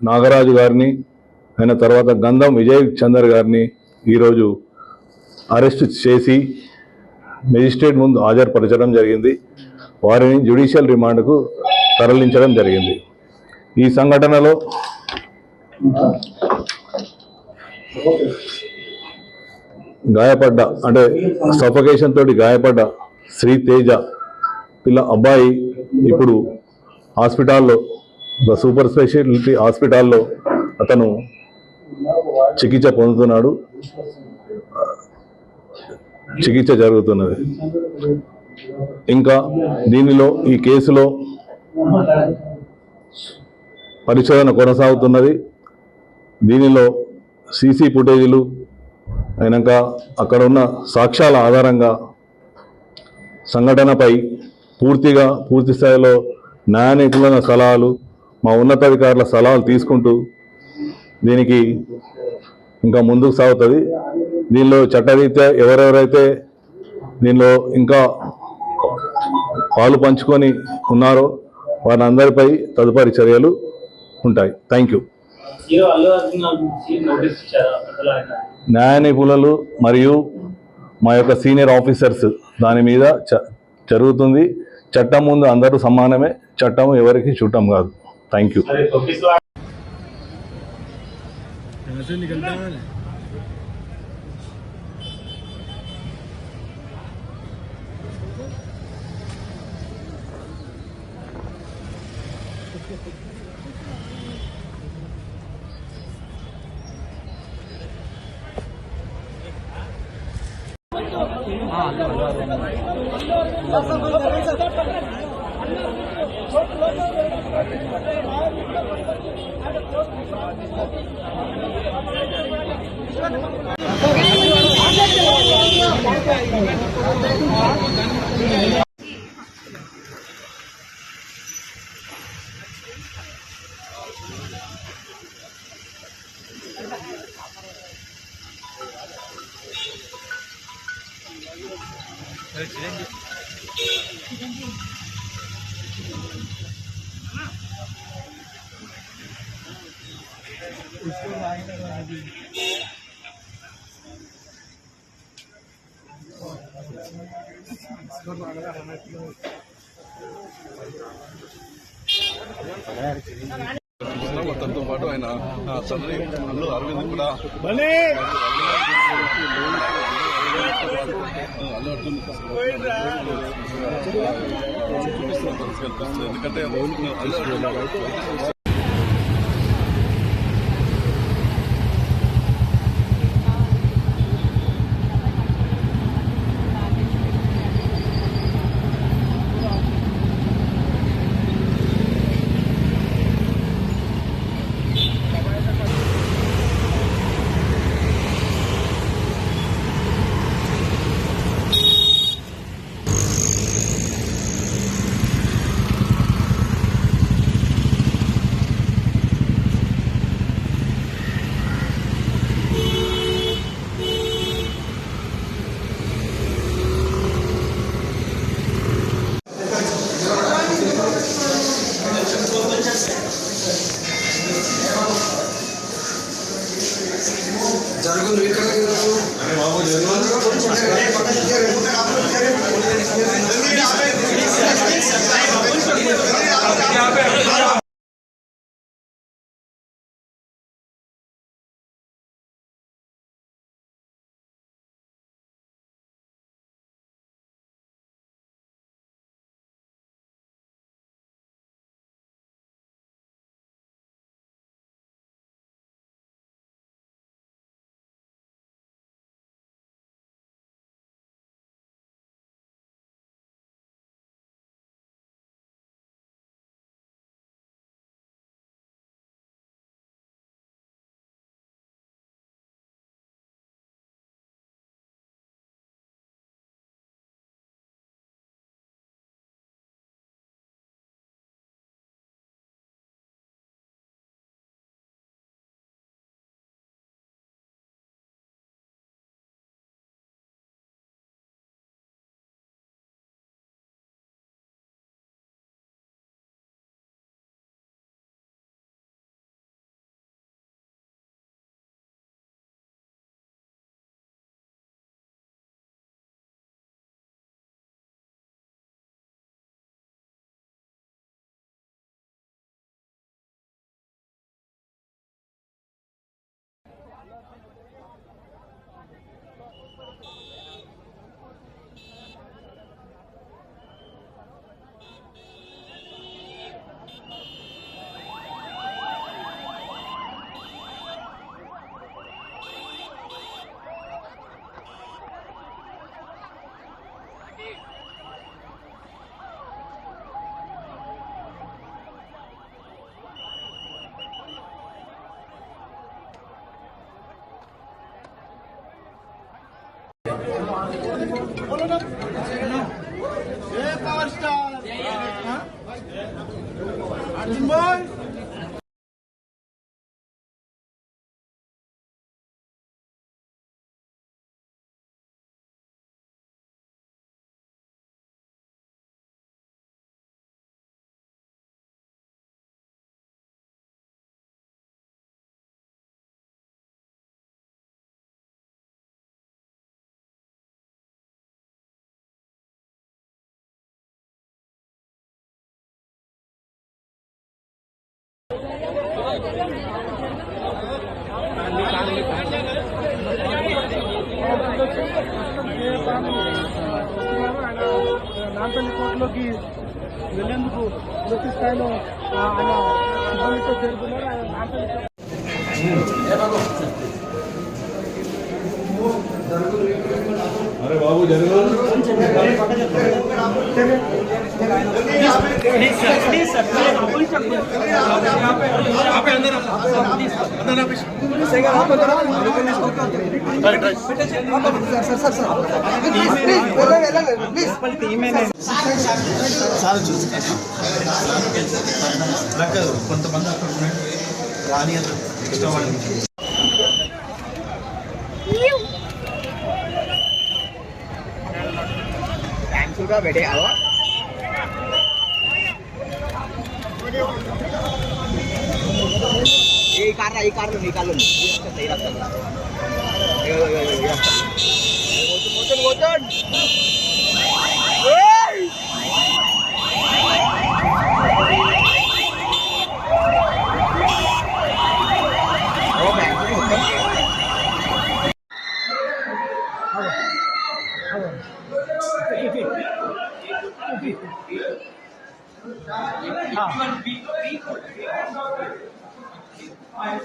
నాగరాజు గారిని ఆయన తర్వాత గంధం విజయ్ చందర్ గారిని ఈరోజు అరెస్ట్ చేసి మెజిస్ట్రేట్ ముందు హాజరుపరచడం జరిగింది. వారిని జ్యుడిషియల్ రిమాండ్కు తరలించడం జరిగింది. ఈ సంఘటనలో గాయపడ్డ అంటే సఫకేషన్ తోటి గాయపడ్డ శ్రీ తేజ పిల్ల అబ్బాయి ఇప్పుడు హాస్పిటాల్లో సూపర్ స్పెషాలిటీ హాస్పిటల్లో అతను చికిత్స పొందుతున్నాడు. చికిత్స జరుగుతున్నది. ఇంకా దీనిలో ఈ కేసులో పరిశోధన కొనసాగుతున్నది. దీనిలో సీసీ ఫుటేజీలు అయినాక అక్కడ ఉన్న సాక్ష్యాల ఆధారంగా సంఘటనపై పూర్తిగా పూర్తి స్థాయిలో న్యాయ నిపుణుల సలహాలు మా ఉన్నతాధికారుల సలహాలు తీసుకుంటూ దీనికి ఇంకా ముందుకు సాగుతుంది. దీనిలో చట్టరీత్యా ఎవరెవరైతే దీనిలో ఇంకా పాలు పంచుకొని ఉన్నారో వారి అందరిపై తదుపరి చర్యలు ఉంటాయి. Thank you. న్యాయ నిపుణులు మరియు మా యొక్క సీనియర్ ఆఫీసర్స్ దాని మీద జరుగుతుంది. చట్టం ముందు అందరూ సమానమే. చట్టం ఎవరికి చుట్టం కాదు. थैंक यू से निकलता है हाँ 지렌지 మొత్తంతో పాటు ఆయన తండ్రి అల్లు అరవింద్ కూడా అల్లు అర్జున్ ఎందుకంటే అల్లు అర్జున్ జరుగుతుంది ఇక్కడ Yeah, power star. Yeah, yeah. Huh? Yeah. Nampally కోర్టులోకి వెళ్లేందుకు పూర్తి స్థాయిలో ఆ, ఆయన సిబ్బందితో చేరుకున్నారు ఆయన నాంపల్లి అరే బాబు జరుగు కొంతమంది అక్కడ ఉన్నట్టు రాని ఇష్టపడి ఈ కార్ ఈ కార్లు ఈ కార్లు కూర్చొని కూర్చోండి Ah. 来，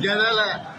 进来啦！